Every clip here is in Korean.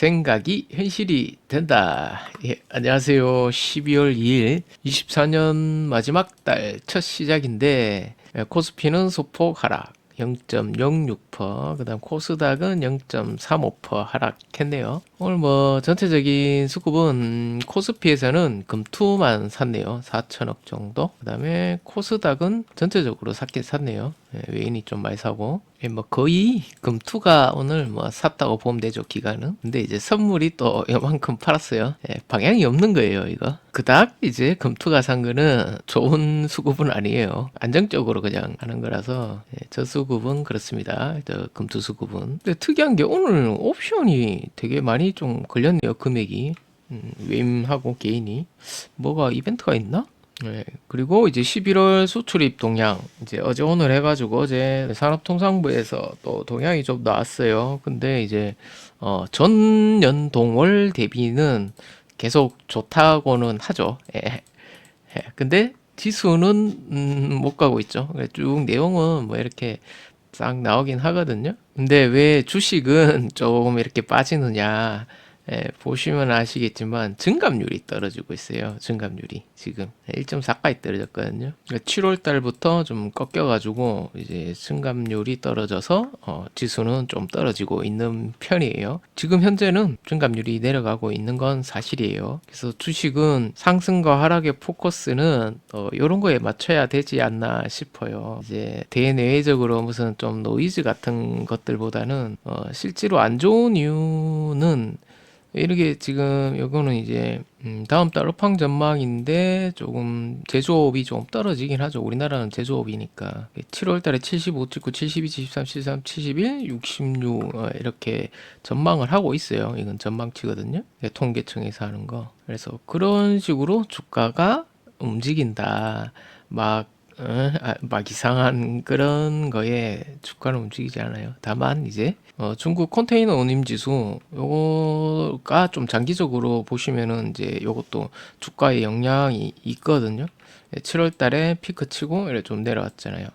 생각이 현실이 된다. 예, 안녕하세요. 12월 2일 24년 마지막 달 첫 시작인데 예, 코스피는 소폭 하락 0.06%, 그 다음 코스닥은 0.35% 하락했네요. 오늘 뭐 전체적인 수급은 코스피에서는 금투만 샀네요. 4천억 정도. 그 다음에 코스닥은 전체적으로 샀긴 샀네요. 예, 외인이 좀 많이 사고. 예, 뭐 거의 금투가 오늘 뭐 샀다고 보면 되죠 기간은. 근데 이제 선물이 또 이만큼 팔았어요. 예, 방향이 없는 거예요 이거. 그닥 이제 금투가 산 거는 좋은 수급은 아니에요. 안정적으로 그냥 하는 거라서. 예, 저 수급은 그렇습니다. 저 금투 수급은. 근데 특이한 게 오늘 옵션이 되게 많이 좀 걸렸네요 금액이. 음, 외임하고 개인이. 뭐가 이벤트가 있나? 네, 그리고 이제 11월 수출입 동향 이제 어제 오늘 해가지고 어제 산업통상부에서 또 동향이 좀 나왔어요. 근데 이제 어, 전년 동월 대비는 계속 좋다고는 하죠. 예. 예. 근데 지수는 음, 못 가고 있죠. 쭉 내용은 뭐 이렇게 싹 나오긴 하거든요. 근데 왜 주식은 조금 이렇게 빠지느냐? 예, 보시면 아시겠지만 증감률이 떨어지고 있어요. 증감률이 지금 1.4까지 떨어졌거든요. 그러니까 7월 달부터 좀 꺾여가지고 이제 증감률이 떨어져서 어, 지수는 좀 떨어지고 있는 편이에요. 지금 현재는 증감률이 내려가고 있는 건 사실이에요. 그래서 주식은 상승과 하락의 포커스는 어, 이런 거에 맞춰야 되지 않나 싶어요. 이제 대내외적으로 무슨 좀 노이즈 같은 것들보다는 어, 실제로 안 좋은 이유는 이렇게 지금 요거는 이제 음 다음 달 업황 전망인데 조금 제조업이 좀 떨어지긴 하죠. 우리나라는 제조업이니까 7월 달에 75 찍고 72, 73, 73, 71, 66 어, 이렇게 전망을 하고 있어요. 이건 전망치거든요. 통계청에서 하는 거. 그래서 그런 식으로 주가가 움직인다. 막 어, 아, 막 이상한 그런 거에 주가는 움직이지 않아요. 다만 이제 어, 중국 컨테이너 운임 지수 요거가 좀 장기적으로 보시면은 이제 요것도 주가에 영향이 있거든요. 7월 달에 피크 치고 이래 좀 내려왔잖아요.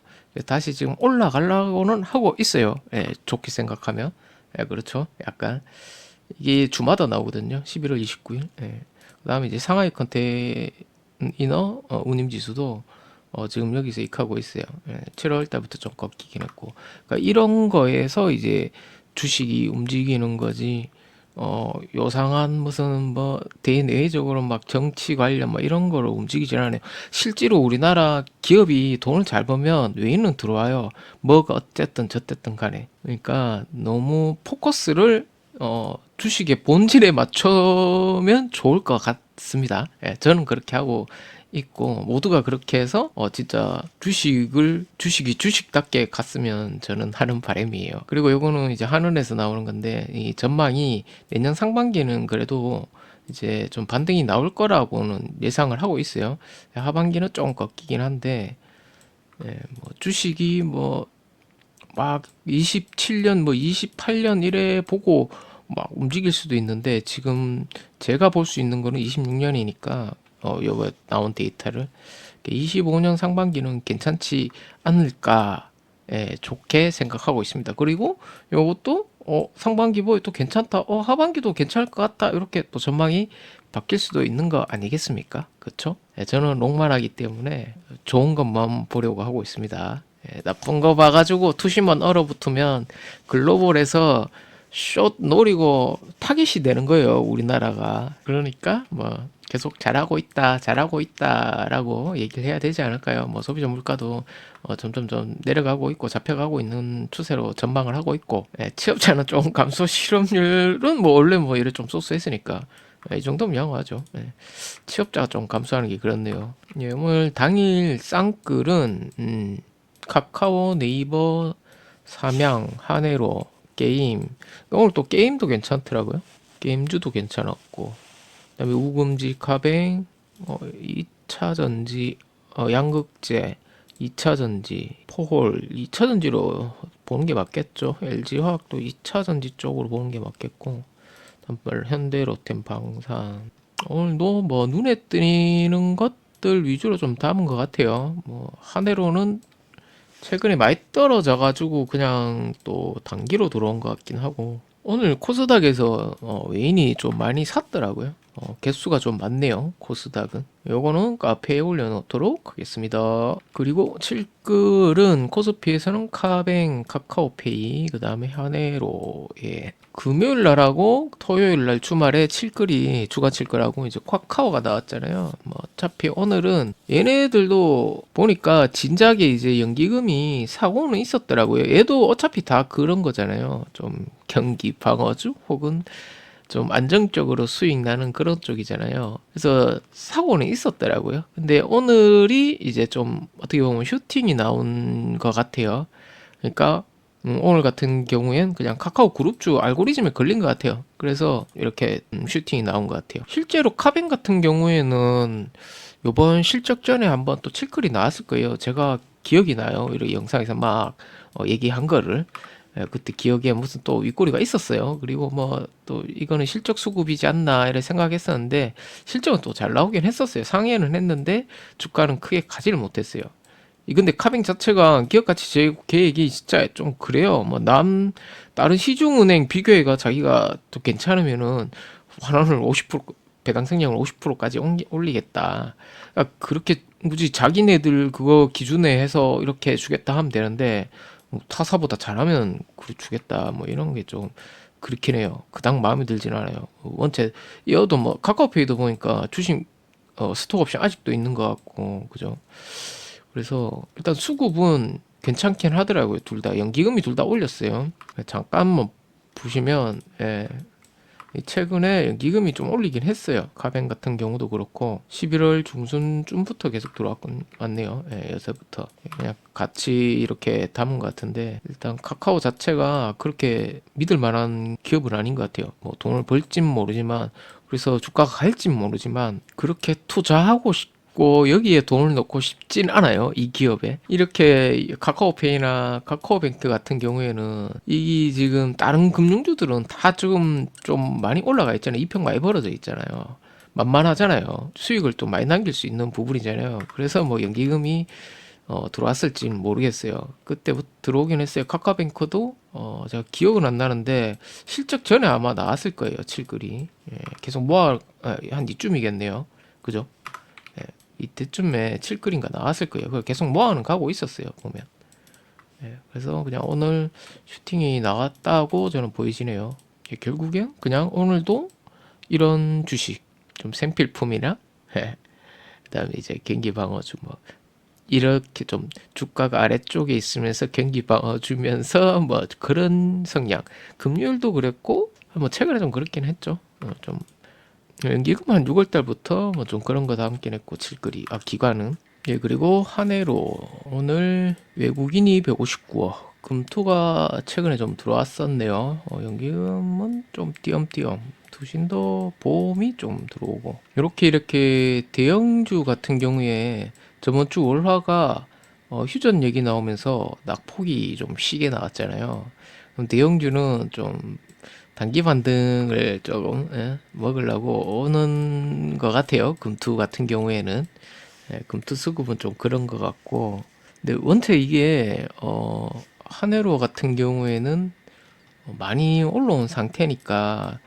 다시 지금 올라가려고는 하고 있어요. 예, 좋게 생각하면. 예, 그렇죠. 약간 이게 주마다 나오거든요. 11월 29일. 예. 그다음에 이제 상하이 컨테이너 어, 운임 지수도 어, 지금 여기서 익하고 있어요. 예, 7월 달부터 좀 꺾이긴 했고. 그러니까 이런 거에서 이제 주식이 움직이는 거지. 어, 요상한 무슨 뭐 대내적으로 막 정치 관련 뭐 이런 거로 움직이질 않아요. 실제로 우리나라 기업이 돈을 잘 벌면 외인은 들어와요. 뭐가 어쨌든 저쨌든 간에. 그러니까 너무 포커스를 어, 주식의 본질에 맞추면 좋을 것 같습니다. 예, 저는 그렇게 하고 있고 모두가 그렇게 해서 어 진짜 주식을 주식이 주식답게 갔으면 저는 하는 바람이에요. 그리고 요거는 이제 한은에서 나오는 건데 이 전망이 내년 상반기는 그래도 이제 좀 반등이 나올 거라고는 예상을 하고 있어요. 하반기는 좀 꺾이긴 한데 예, 뭐 주식이 뭐 막 27년 뭐 28년 이래 보고 막 움직일 수도 있는데 지금 제가 볼 수 있는 거는 26년이니까 어, 요거 나온 데이터를 25년 상반기는 괜찮지 않을까 예, 좋게 생각하고 있습니다. 그리고 요것도 어, 상반기 뭐또 괜찮다. 어, 하반기도 괜찮을 것 같다. 이렇게 또 전망이 바뀔 수도 있는 거 아니겠습니까? 그렇죠? 예, 저는 롱만하기 때문에 좋은 것만 보려고 하고 있습니다. 예, 나쁜 거 봐가지고 투심만 얼어붙으면 글로벌에서 숏 노리고 타깃이 되는 거예요, 우리나라가. 그러니까 뭐 계속 잘하고 있다, 잘하고 있다라고 얘기를 해야 되지 않을까요? 뭐 소비자 물가도 어, 점점 점 내려가고 있고 잡혀가고 있는 추세로 전망을 하고 있고 예, 취업자는 좀 감소 실업률은 뭐 원래 뭐 이래 좀 소수했으니까 예, 이 정도면 양호하죠. 예. 취업자가 좀 감소하는 게 그렇네요. 예, 오늘 당일 쌍끌은 음, 카카오, 네이버, 삼양, 한해로 게임 오늘 또 게임도 괜찮더라고요. 게임주도 괜찮았고 그 다음에 우금지 카뱅 어, 2차 전지 어, 양극재 2차 전지 포홀 2차 전지로 보는 게 맞겠죠. LG 화학도 2차 전지 쪽으로 보는 게 맞겠고 다음번 현대 로템 방산 오늘도 뭐 눈에 띄는 것들 위주로 좀 담은 것 같아요. 뭐 한 해로는 최근에 많이 떨어져 가지고 그냥 또 단기로 들어온 것 같긴 하고 오늘 코스닥에서 어, 외인이 좀 많이 샀더라고요. 어, 개수가 좀 많네요. 코스닥은. 요거는 카페에 올려놓도록 하겠습니다. 그리고 칠끌은 코스피에서는 카뱅, 카카오페이, 그 다음에 현해로, 예. 금요일 날하고 토요일 날 주말에 칠끌이 주간 칠끌하고 이제 쿼카오가 나왔잖아요. 뭐 어차피 오늘은 얘네들도 보니까 진작에 이제 연기금이 사고는 있었더라고요. 얘도 어차피 다 그런 거잖아요. 좀 경기 방어주 혹은 좀 안정적으로 수익 나는 그런 쪽이잖아요. 그래서 사고는 있었더라고요. 근데 오늘이 이제 좀 어떻게 보면 슈팅이 나온 것 같아요. 그러니까 음, 오늘 같은 경우엔 그냥 카카오 그룹주 알고리즘에 걸린 것 같아요. 그래서 이렇게 음, 슈팅이 나온 것 같아요. 실제로 카뱅 같은 경우에는 요번 실적 전에 한번 또 칠클이 나왔을 거예요. 제가 기억이 나요. 이렇게 영상에서 막 어, 얘기한 거를. 예, 그때 기억에 무슨 또 윗꼬리가 있었어요. 그리고 뭐 또 이거는 실적 수급이지 않나 이렇게 생각했었는데 실적은 또 잘 나오긴 했었어요. 상회는 했는데 주가는 크게 가지를 못했어요. 이 근데 카뱅 자체가 기업 가치 제 계획이 진짜 좀 그래요. 뭐 남 다른 시중은행 비교해가 자기가 또 괜찮으면은 환원을 50% 배당 성량을 50%까지 올리겠다. 그러니까 그렇게 굳이 자기네들 그거 기준에 해서 이렇게 주겠다 하면 되는데 뭐 타사보다 잘하면 그래 주겠다 뭐 이런 게 좀 그렇긴 해요. 그닥 마음에 들진 않아요. 원체 이어도 뭐 카카오페이도 보니까 주식 어, 스톡 옵션 아직도 있는 것 같고 그죠. 그래서 일단 수급은 괜찮긴 하더라고요. 둘 다 연기금이 둘 다 올렸어요. 잠깐만 보시면 예, 최근에 연기금이 좀 올리긴 했어요. 가뱅 같은 경우도 그렇고 11월 중순쯤부터 계속 들어왔건 맞네요. 예, 요새부터 그냥 같이 이렇게 담은 것 같은데 일단 카카오 자체가 그렇게 믿을 만한 기업은 아닌 것 같아요. 뭐 돈을 벌진 모르지만 그래서 주가가 갈진 모르지만 그렇게 투자하고 싶 고 여기에 돈을 넣고 싶진 않아요. 이 기업에. 이렇게 카카오페이나 카카오뱅크 같은 경우에는 이 지금 다른 금융주들은 다 지금 좀 많이 올라가 있잖아요. 이평 많이 벌어져 있잖아요. 만만하잖아요. 수익을 또 많이 남길 수 있는 부분이잖아요. 그래서 뭐 연기금이 어, 들어왔을지 모르겠어요. 그때부터 들어오긴 했어요. 카카뱅크도 어, 제가 기억은 안 나는데 실적 전에 아마 나왔을 거예요. 칠글이 예, 계속 모아 아, 한 이쯤이겠네요. 그죠? 이때쯤에 칠글인가 나왔을 거예요. 그걸 계속 모아는 가고 있었어요. 보면. 예, 그래서 그냥 오늘 슈팅이 나왔다고 저는 보이지네요. 예, 결국엔 그냥 오늘도 이런 주식 좀 생필품이나 예, 그다음에 이제 경기 방어 주 뭐 이렇게 좀 주가가 아래쪽에 있으면서 경기 방어 주면서 뭐 그런 성향 금요일도 그랬고 뭐 최근에 좀 그렇긴 했죠. 어, 좀 연기금 한 6월 달부터 뭐 좀 그런 거 담긴 했고 칠거리 아 기간은. 예 그리고 한 해로 오늘 외국인이 159억 금토가 최근에 좀 들어왔었네요. 어, 연기금은 좀 띄엄띄엄 투신도 보험이 좀 들어오고. 이렇게 이렇게 대형주 같은 경우에 저번 주 월화가 어, 휴전 얘기 나오면서 낙폭이 좀 시게 나왔잖아요. 대형주는 좀 단기 반등을 조금 예, 먹으려고 오는 것 같아요. 금투 같은 경우에는 예, 금투 수급은 좀 그런 것 같고, 근데 원체 이게 어, 한해로 같은 경우에는 많이 올라온 상태니까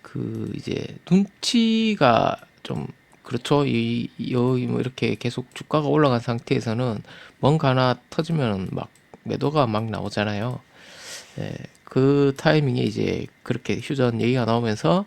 그 이제 눈치가 좀 그렇죠. 이, 여기 뭐 이렇게 계속 주가가 올라간 상태에서는 뭔가 하나 터지면 막 매도가 막 나오잖아요. 예, 그 타이밍에 이제 그렇게 휴전 얘기가 나오면서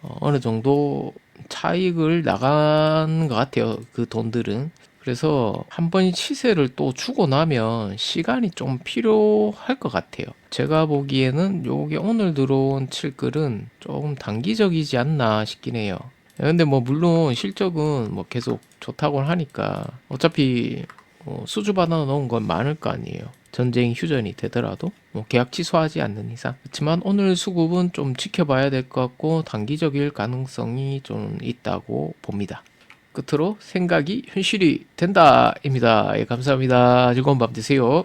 어, 어느 정도 차익을 나간 것 같아요. 그 돈들은. 그래서 한 번 시세를 또 주고 나면 시간이 좀 필요할 것 같아요. 제가 보기에는 요게 오늘 들어온 칠글은 조금 단기적이지 않나 싶긴 해요. 근데 뭐 물론 실적은 뭐 계속 좋다고 하니까 어차피 어, 수주 받아 놓은 건 많을 거 아니에요. 전쟁 휴전이 되더라도 뭐 계약 취소하지 않는 이상 그렇지만 오늘 수급은 좀 지켜봐야 될 것 같고 단기적일 가능성이 좀 있다고 봅니다. 끝으로 생각이 현실이 된다입니다. 예, 감사합니다. 즐거운 밤 되세요.